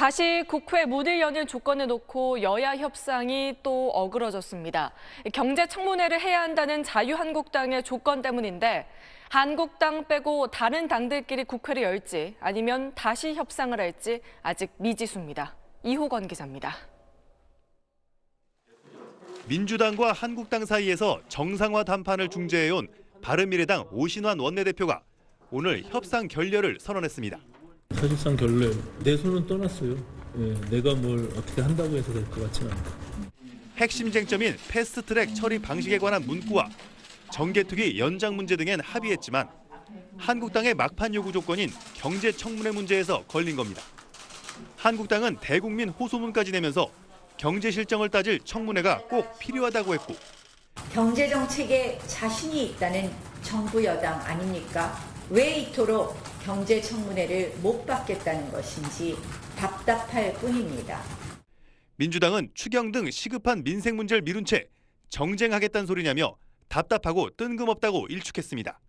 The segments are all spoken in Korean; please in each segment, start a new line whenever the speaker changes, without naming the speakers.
다시 국회 문을 여는 조건을 놓고 여야 협상이 또 어그러졌습니다. 경제 청문회를 해야 한다는 자유한국당의 조건 때문인데 한국당 빼고 다른 당들끼리 국회를 열지 아니면 다시 협상을 할지 아직 미지수입니다. 이호건 기자입니다.
민주당과 한국당 사이에서 정상화 담판을 중재해온 바른미래당 오신환 원내대표가 오늘 협상 결렬을 선언했습니다.
사실상 결례 내 손은 떠났어요. 예, 내가 뭘 어떻게 한다고 해서 될 것 같지는 않다.
핵심 쟁점인 패스트트랙 처리 방식에 관한 문구와 정개특위 연장 문제 등엔 합의했지만 한국당의 막판 요구 조건인 경제 청문회 문제에서 걸린 겁니다. 한국당은 대국민 호소문까지 내면서 경제 실정을 따질 청문회가 꼭 필요하다고 했고
경제 정책에 자신이 있다는 정부 여당 아닙니까? 왜 이토록 경제 청문회를 못 받겠다는 것인지 답답할 뿐입니다.
민주당은 추경 등 시급한 민생 문제를 미룬 채 정쟁하겠다는 소리냐며 답답하고 뜬금없다고 일축했습니다.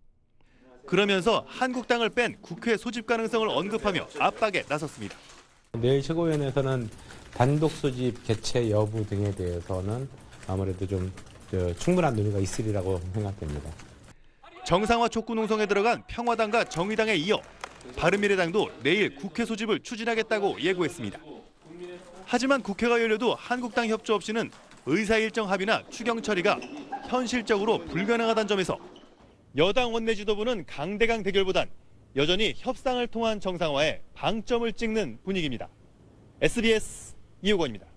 그러면서 한국당을 뺀 국회 소집 가능성을 언급하며 압박에 나섰습니다.
내일 최고위원회에서는 단독 소집 개최 여부 등에 대해서는 아무래도 좀 저, 충분한 논의가 있으리라고 생각됩니다.
정상화 촉구 농성에 들어간 평화당과 정의당에 이어 바른미래당도 내일 국회 소집을 추진하겠다고 예고했습니다. 하지만 국회가 열려도 한국당 협조 없이는 의사 일정 합의나 추경 처리가 현실적으로 불가능하다는 점에서 여당 원내 지도부는 강대강 대결보단 여전히 협상을 통한 정상화에 방점을 찍는 분위기입니다. SBS 이호건입니다.